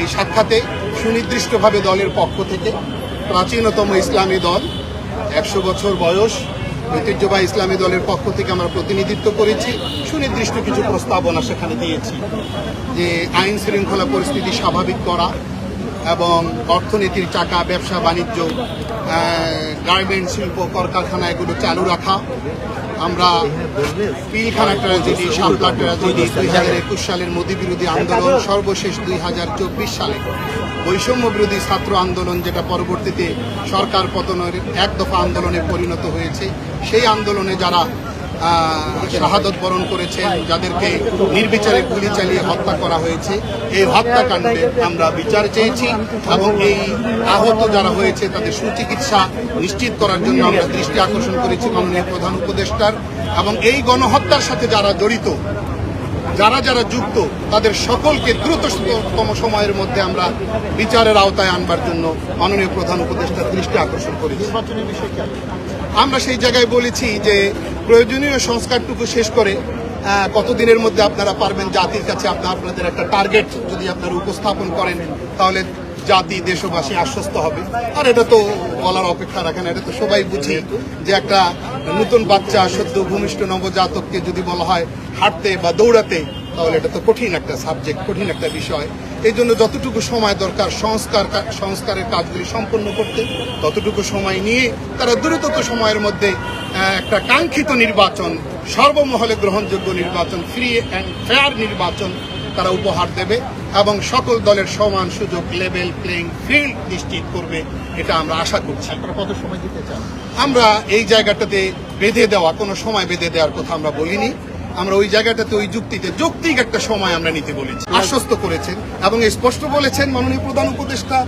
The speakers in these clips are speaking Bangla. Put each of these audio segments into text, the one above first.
এই সাক্ষাতে সুনির্দিষ্টভাবে দলের পক্ষ থেকে প্রাচীনতম ইসলামী দল, একশো বছর বয়স, ঐতিহ্যবাহী ইসলামী দলের পক্ষ থেকে আমরা প্রতিনিধিত্ব করেছি, সুনির্দিষ্ট কিছু প্রস্তাবনা সেখানে দিয়েছি যে আইন শৃঙ্খলা পরিস্থিতি স্বাভাবিক করা এবং অর্থনীতির চাকা, ব্যবসা, বাণিজ্য গার্মেন্ট শিল্প, কলকারখানা এগুলো চালু রাখা আমরা পিলখানা ট্র্যাজেডি ট্র্যাজেডি দুই হাজার একুশ সালের মোদী বিরোধী আন্দোলন সর্বশেষ দুই হাজার চব্বিশ সালে। বৈষম্য বিরোধী ছাত্র আন্দোলন যেটা পরবর্তীতে সরকার পতনের এক দফা আন্দোলনে পরিণত হয়েছে, সেই আন্দোলনে যারা শাহাদত বরণ করেছেন, যাদেরকে নির্বিচারে গুলি চালিয়ে হত্যা করা হয়েছে। এই হত্যাকাণ্ডে আমরা বিচার চেয়েছি এবং এই আহত যারা হয়েছে, তাদের সুচিকিৎসা নিশ্চিত করার জন্য আমরা দৃষ্টি আকর্ষণ করেছি। মাননীয় প্রধান উপদেষ্টার এবং এই গণহত্যার সাথে যারা জড়িত যারা যারা যুক্ত তাদের সকলকে দ্রুততম সময়ের মধ্যে আমরা বিচারের আওতায় আনবার জন্য মাননীয় প্রধান উপদেষ্টা দৃষ্টি আকর্ষণ করেছি আমরা সেই জায়গায় বলেছি যে প্রয়োজনীয় সংস্কারটুকু শেষ করে কতদিনের মধ্যে আপনারা পারবেন জাতির কাছে আপনার আপনাদের একটা টার্গেট যদি আপনারা উপস্থাপন করেন তাহলে জাতি, দেশবাসী আশ্বস্ত হবে। আর এটা তো বলার অপেক্ষা রাখে না এটা তো সবাই বুঝি। যে একটা নতুন বাচ্চা সদ্য ভূমিষ্ঠ নবজাতককে যদি বলা হয় হাঁটতে বা দৌড়াতে, তাহলে এটা তো কঠিন একটা সাবজেক্ট কঠিন একটা বিষয়। এই জন্য যতটুকু সময় দরকার সংস্কার সংস্কারের কাজগুলি সম্পন্ন করতে, ততটুকু সময় নিয়ে তারা দ্রুতত সময়ের মধ্যে একটা কাঙ্ক্ষিত নির্বাচন, সর্বমহলে গ্রহণযোগ্য নির্বাচন ফ্রি অ্যান্ড ফেয়ার নির্বাচন তারা উপহার দেবে। এবং সকল দলের সমান সুযোগ লেভেল প্লেইং ফিল্ড নিশ্চিত করবে এটা আমরা আশা করছি। কত সময় দিতে চান? আমরা এই জায়গাটাতে বেঁধে দেওয়া কোনো সময় বেঁধে দেওয়ার কথা আমরা বলিনি। আমরা ওই জায়গাটাতে ওই যুক্তিতে যৌক্তিক একটা সময় আমরা নিতে বলেছি। আশ্বস্ত করেছেন এবং স্পষ্ট বলেছেন মাননীয় প্রধান উপদেষ্টা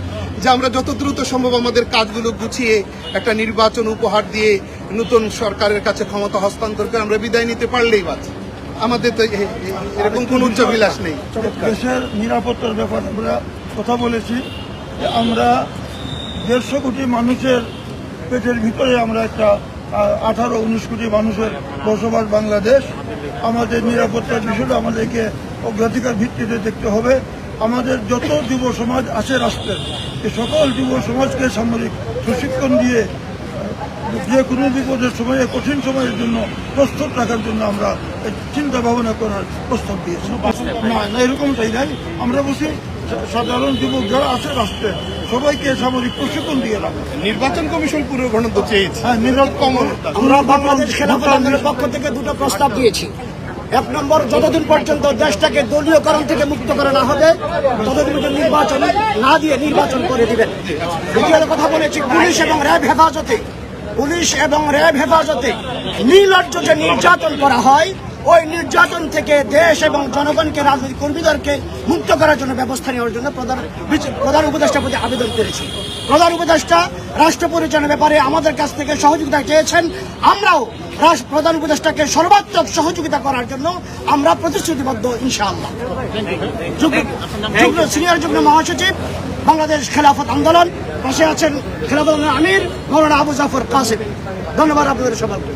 যে আমরা যত দ্রুত সম্ভব আমাদের কাজগুলো গুছিয়ে একটা নির্বাচন উপহার দিয়ে নতুন সরকারের কাছে ক্ষমতা হস্তান্তর করে আমরা বিদায় নিতে পারলেই বাঁচি। আমাদের তো এরকম কোন উচ্চাবিলাস নেই। দেশের নিরাপত্তার ব্যাপারে আমরা কথা বলেছি যে আমরা দেড়শো কোটি মানুষের পেটের ভিতরে আমরা একটা আঠারো, উনিশ কোটি মানুষের বসবাস বাংলাদেশ। আমাদের নিরাপত্তার বিষয়টা আমাদেরকে অগ্রাধিকার ভিত্তিতে দেখতে হবে। আমাদের যত যুব সমাজ আছে রাষ্ট্রের এই সকল যুব সমাজকে সামরিক প্রশিক্ষণ দিয়ে যে কোনো বিপদের সময়ে কঠিন সময়ের জন্য প্রস্তুত রাখার জন্য আমরা চিন্তা ভাবনা করার প্রস্তাব দিয়েছি। না না এরকমটাই নাই। আমরা বলছি সা- সাধারণ যুবক যারা আছে রাষ্ট্রে সবাইকে সামরিক প্রশিক্ষণ দিয়ে রাখা। নির্বাচন কমিশন পুরো তো চেয়েছে। হ্যাঁ নিরাপদ কমন আমরা বাংলাদেশ পক্ষ থেকে দুটো প্রস্তাব দিয়েছি। এক নম্বর যতদিন পর্যন্ত দেশটাকে দলীয়করণ থেকে মুক্ত করা না হবে ততদিন পর্যন্ত নির্বাচন না দিয়ে নির্বাচন করে দিবেন। দ্বিতীয় কথা বলেছি পুলিশ এবং র্যাব হেফাজতে পুলিশ এবং র্যাব হেফাজতে নির্লজ্জ যে নির্যাতন করা হয়। ওই নির্যাতন থেকে দেশ এবং জনগণকে, রাজনৈতিক কর্মীদেরকে মুক্ত করার জন্য ব্যবস্থা নেওয়ার জন্য প্রধান প্রধান উপদেষ্টার প্রতি আবেদন করেছি। প্রধান উপদেষ্টা, রাষ্ট্র পরিচালনার ব্যাপারে আমাদের কাছ থেকে সহযোগিতা চেয়েছেন। আমরাও প্রধান উপদেষ্টাকে সর্বাত্মক সহযোগিতা করার জন্য আমরা প্রতিশ্রুতিবদ্ধ, ইনশাআল্লাহ। সিনিয়র যুগ্ম মহাসচিব বাংলাদেশ খেলাফত আন্দোলন। পাশে আছেন খেলাফত আমির মৌলানা আবু জাফর কাসিম। ধন্যবাদ আপনাদের সবাইকে